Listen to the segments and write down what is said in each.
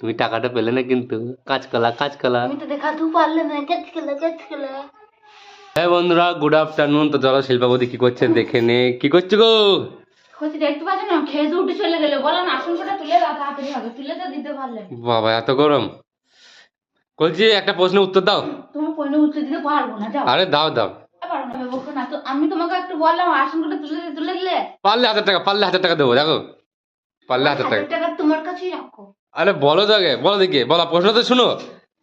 তুমি টাকাটা পেলে না কিন্তু কাঁচকলা কাঁচকলা। হ্যাঁ বন্ধুরা গুড আফটারনুন তো চলো শিল্পাবতী কি করছে দেখে নে। কি করছ গো? হচ্ছে দেখতে পাচ্ছ না? খেয়ে উঠে চলে গেলে। বলো না আসন কটা তুলে দাও তাড়াতাড়ি হবে। তুলে তো দিতে পারলে। বাবা এত গরম। বলছি একটা প্রশ্নের উত্তর দাও। তোমার পয়নে উঠতে দিতে পারব না যাও। আরে দাও দাও। আমি তোমাকে একটু বললাম আসন কটা তুলে তুলে দিলে? পারলে হাজার টাকা পারলে হাজার টাকা দেবো দেখো। পারলে হাজার টাকা রাখো। আরে বলো বলো দেখি বলো প্রশ্ন তো শুনো।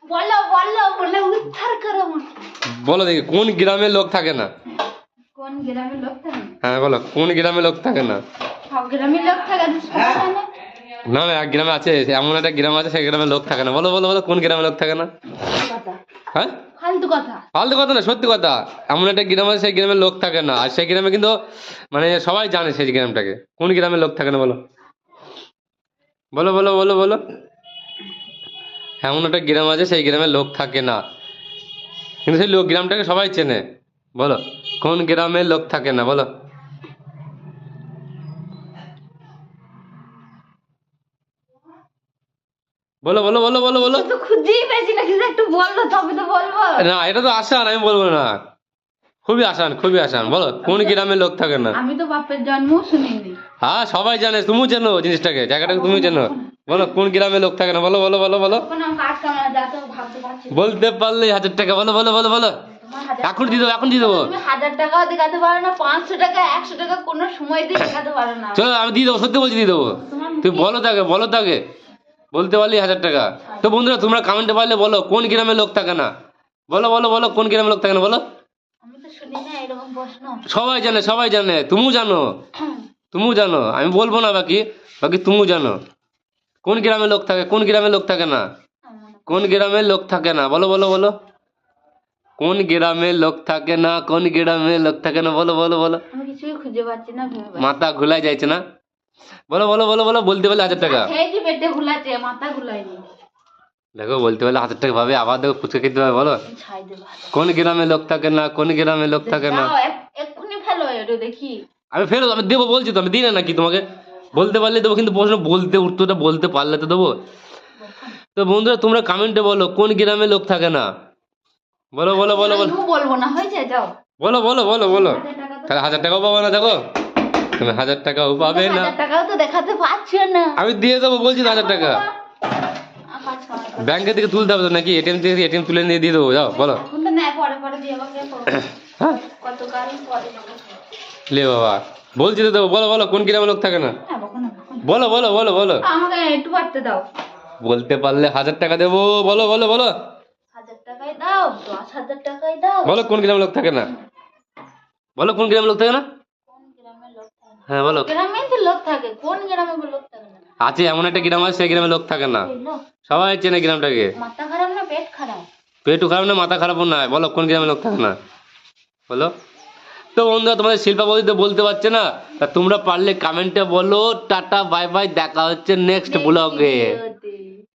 বলো বলো বলে উদ্ধার করো বলো দেখি কোন গ্রামের লোক থাকে না? কোন গ্রামের লোক থাকে হ্যাঁ বলো কোন গ্রামের লোক থাকে না? সব গ্রামের লোক থাকে আমি না না এক গ্রামে আছে এমন একটা গ্রাম আছে সেই গ্রামে লোক থাকে না। বলো বলো বলো কোন গ্রামে লোক থাকে না? হ্যাঁ? ফালতু কথা। ফালতু কথা না সত্যি কথা। এমন একটা গ্রাম আছে সেই গ্রামে লোক থাকে না। আর সেই গ্রামে কিন্তু মানে সবাই জানে সেই গ্রামটাকে। কোন গ্রামে লোক থাকে না বলো? বলো বলো বলো বলো। এমন একটা গ্রাম আছে সেই গ্রামে লোক থাকে না। কিন্তু সেই লোক গ্রামটাকে সবাই চেনে। বলো কোন গ্রামে লোক থাকে না বলো। বলো বলো বলো বলো বলো। খুঁজেই পেয়েছি না কিছু একটু বলল তবে তো বলব। না এটা তো আসান আমি বলব না। খুবই আসান খুবই আসান। বলো কোন গ্রামের লোক থাকে না? আমি তো বাপের জন্মও শুনিনি। হ্যাঁ সবাই জানে তুমিও জানো জিনিসটাকে জায়গাটাকে তুমি জানো বলো কোন গ্রামে লোক থাকে না? বলো বলো বলো বলো। বলতে পারলে হাজার টাকা বলো বলো বলো বলো। এখন দিয়ে দেবো এখন দিয়ে দেবো। হাজার টাকাও দেখাতে পারো না পাঁচশো টাকা একশো টাকা কোনো সময় দিয়ে দেখাতে পারো না। চলো আমি দিয়ে দেবো সত্যি বলছি দিয়ে দেবো। তুই বলো তাকে বলো তাকে বলতে পারলি হাজার টাকা। তো বন্ধুরা তোমরা কমেন্টে পারলে বলো কোন গ্রামে লোক থাকে না? বলো বলো বলো কোন গ্রামে লোক থাকে না? বলো। সবাই জানে সবাই জানে তুমিও জানো। তুমিও জানো আমি বলব না বাকি বাকি তুমিও জানো। কোন গ্রামে লোক থাকে কোন গ্রামে লোক থাকে না? কোন গ্রামে লোক থাকে না? বলো বলো বলো। কোন গ্রামে লোক থাকে না কোন গ্রামে লোক থাকে না? বলো বলো বলো। খুঁজে পাচ্ছি না মাথা ঘুলাই যাইছে না? বলো বলো বলো বলো বলতে পারলে হাজার টাকা। মাথা ঘুলাইনি দেখো বলতে পারলে হাজার টাকা পাবে আবার দেখো ফুচকা খেতে হবে বলো। কোন গ্রামে লোক থাকে না কোন গ্রামে লোক থাকে না। এক্ষুনি ফেলো এটা দেখি। আমি ফেরত আমি দেবো বলছি তো আমি দিই না নাকি তোমাকে? বলতে পারলে দেবো কিন্তু প্রশ্ন বলতে উত্তরটা বলতে পারলে তো দেবো। তো বন্ধুরা তোমরা কমেন্টে বলো কোন গ্রামে লোক থাকে না? বলো বলো বলো বলো। বলব না হয়েছে যাও। বলো বলো বলো বলো। তাহলে হাজার টাকাও পাবো না দেখো। তুমি হাজার টাকাও পাবে না। হাজার টাকাও তো দেখাতে পারছ না। আমি দিয়ে দেবো বলছি হাজার টাকা। আর কাজ কামাই ব্যাংকে থেকে তুলতে হবে তো নাকি? এটিএম থেকে এটিএম তুলে নিয়ে দিয়ে দেবো যাও বলো। হ্যাঁ। লে বাবা বলছি তো বলো বলো কোন গ্রামে লোক থাকে না? হ্যাঁ, না। বলো বলো বলো বলো। আমাকে একটু বাড়তে দাও। বলতে পারলে হাজার টাকা দেবো বলো বলো বলো। বলো কোন গ্রামে লোক থাকে না? বলো কোন গ্রামে লোক থাকে না? হ্যাঁ বলো। গ্রামে লোক থাকে কোন গ্রামে লোক থাকে আছে এমন একটা গ্রাম আছে সেই গ্রামে লোক থাকে না। সবাই চেনে গ্রামটাকে। মাথা খারাপ না পেট খারাপ? পেটও খারাপ না মাথা খারাপও না। বলো কোন গ্রামে লোক থাকে না? বলো। তো বন্ধুরা তোমাদের শিল্পাপতি তো বলতে পারছে না। তা তোমরা পারলে কমেন্টে বলো। টাটা বাই বাই দেখা হচ্ছে নেক্সট ব্লগে